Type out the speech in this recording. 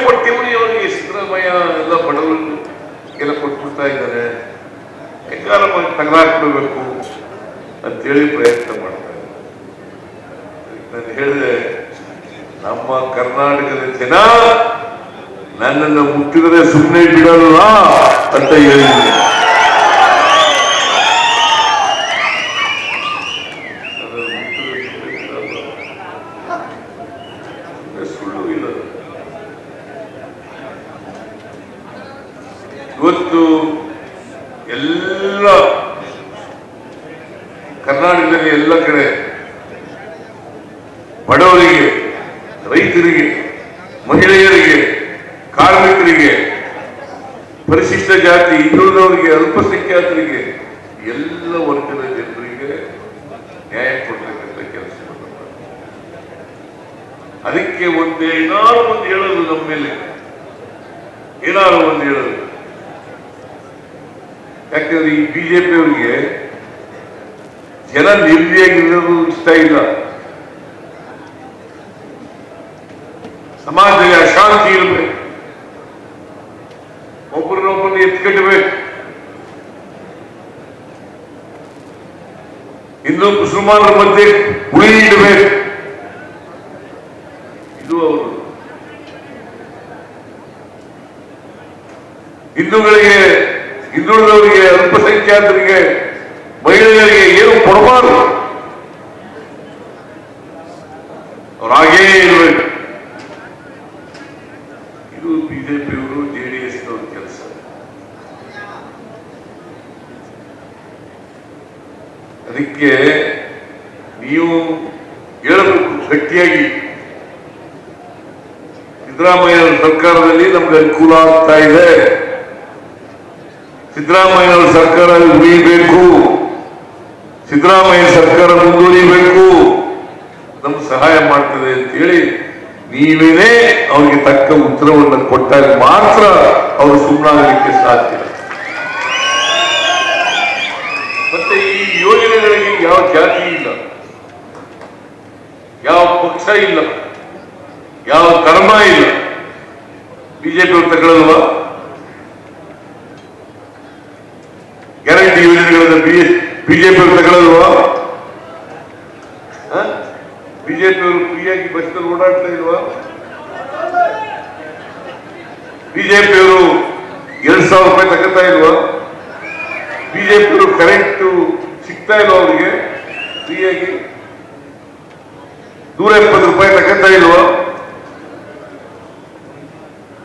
ಅದಕ್ಕೆ ಅವರಿಗೆ ಸಿದ್ದರಾಮಯ್ಯ ಎಲ್ಲ ಬಡವರು ಎಲ್ಲ ಕೊಟ್ಬಿಡ್ತಾ ಇದ್ದಾರೆ. ಹೆಂಗಾರ ಮಾಡಿ ಕೊಡಬೇಕು ಅಂತೇಳಿ ಪ್ರಯತ್ನ ಮಾಡ್ತಾರೆ ನಾನು ಹೇಳಿದೆ, ನಮ್ಮ ಕರ್ನಾಟಕದ ಜನ ನನ್ನನ್ನು ಮುಟ್ಟಿದರೆ ಸುಮ್ಮನೆ ಬಿಡಲ್ಲ ಅಂತ ಹೇಳಿದ್ದೀನಿ ನನ್ನನ್ನು ಮುಟ್ಟಿದರೆ ಸುಮ್ನೆ ಬಿಡಲ್ಲ. ಇದು ಸುಳ್ಳು ಇಲ್ಲ ಇವತ್ತು ಎಲ್ಲ ಕರ್ನಾಟಕದಲ್ಲಿ ಎಲ್ಲ ಕಡೆ ಬಡವರಿಗೆ, ರೈತರಿಗೆ, ಮಹಿಳೆಯರಿಗೆ, ಕಾರ್ಮಿಕರಿಗೆ, ಪರಿಶಿಷ್ಟ ಜಾತಿ ಹಿಂದುಳಿದವರಿಗೆ ಅಲ್ಪಸಂಖ್ಯಾತರಿಗೆ ಎಲ್ಲ ವರ್ಗದ ಜನರಿಗೆ ನ್ಯಾಯ ಕೊಡ್ತಕ್ಕಂಥ ಕೆಲಸ ಅದಕ್ಕೆ ಒಂದು ಏನಾದ್ರು ಒಂದು ಹೇಳೋದು ನಮ್ಮ ಮೇಲೆ. ಏನಾದ್ರು ಒಂದು ಹೇಳೋದು. ಯಾಕಂದ್ರೆ ಈ ಬಿಜೆಪಿ ಅವರಿಗೆ ಜನ ನಿರ್ದಿಯಾಗಿರೋದು ಇಷ್ಟ ಇಲ್ಲ. ಸಮಾಜದಲ್ಲಿ ಅಶಾಂತಿ ಇರಬೇಕು. ಒಬ್ಬರನ್ನೊಬ್ಬರನ್ನ ಎತ್ಕಟ್ಟಬೇಕು ಹಿಂದೂ ಮುಸಲ್ಮಾನರ ಮಧ್ಯೆ ಉಳಿ ಇಡಬೇಕು. ಇದು ಅವರು. ಹಿಂದೂಗಳಿಗೆ ಹಿಂದುಳಿದವರಿಗೆ ಅಲ್ಪಸಂಖ್ಯಾತರಿಗೆ ಮಹಿಳೆಯರಿಗೆ ಏನು ಕೊಡಬಾರದು? ಅವರಾಗೇ ಇರಬೇಕು ಇದು ಬಿಜೆಪಿಯವರು ಜೆಡಿಎಸ್ ಕೆಲಸ. ಅದಕ್ಕೆ ನೀವು ಹೇಳಬೇಕು, ಗಟ್ಟಿಯಾಗಿ. ಸಿದ್ದರಾಮಯ್ಯ ಸರ್ಕಾರದಲ್ಲಿ ನಮ್ಗೆ ಅನುಕೂಲ ಆಗ್ತಾ ಇದೆ. ಸಿದ್ದರಾಮಯ್ಯ ಸರ್ಕಾರ ಉಳಿಯಬೇಕು ಸಿದ್ದರಾಮಯ್ಯ ಸರ್ಕಾರ ಮುಂದುವರಿಬೇಕು. ನಮ್ಗೆ ಸಹಾಯ ಮಾಡ್ತದೆ ಅಂತ ಹೇಳಿ ನೀವೇನೇ ಅವ್ರಿಗೆ ತಕ್ಕ ಉತ್ತರವನ್ನು ಕೊಟ್ಟಾಗ ಮಾತ್ರ ಅವರು ಸುಮ್ಮನಾಗಲಿಕ್ಕೆ ಸಾಧ್ಯ. ಮತ್ತೆ ಈ ಯೋಜನೆಗಳಿಗೆ ಯಾವ ಜಾತಿ ಇಲ್ಲ. ಯಾವ ಪಕ್ಷ ಇಲ್ಲ. ಯಾವ ಕರ್ಮ ಇಲ್ಲ. ಬಿಜೆಪಿ ತಗೊಳ್ಳಲ್ವಾ? ಬಿಜೆಪಿ ಅವರು ತಗೊಳ್ಳಲ್ವಾ ಬಿಜೆಪಿ ಅವರು ಫ್ರೀಯಾಗಿ ಬಸ್ನಲ್ಲಿ ಓಡಾಡ್ತಾ ಇಲ್ವಾ? ಬಿಜೆಪಿ ಅವರು ಎರಡ್ ಸಾವಿರ ರೂಪಾಯಿ ತಗೋತಾ ಇಲ್ವಾ? ಬಿಜೆಪಿ ಅವರು ಕರೆಂಟ್ ಸಿಗ್ತಾ ಇಲ್ವಾ ಅವರಿಗೆ? ಫ್ರೀಯಾಗಿ? ನೂರ ಎಪ್ಪತ್ತು ರೂಪಾಯಿ ತಗೋತಾ ಇಲ್ವಾ?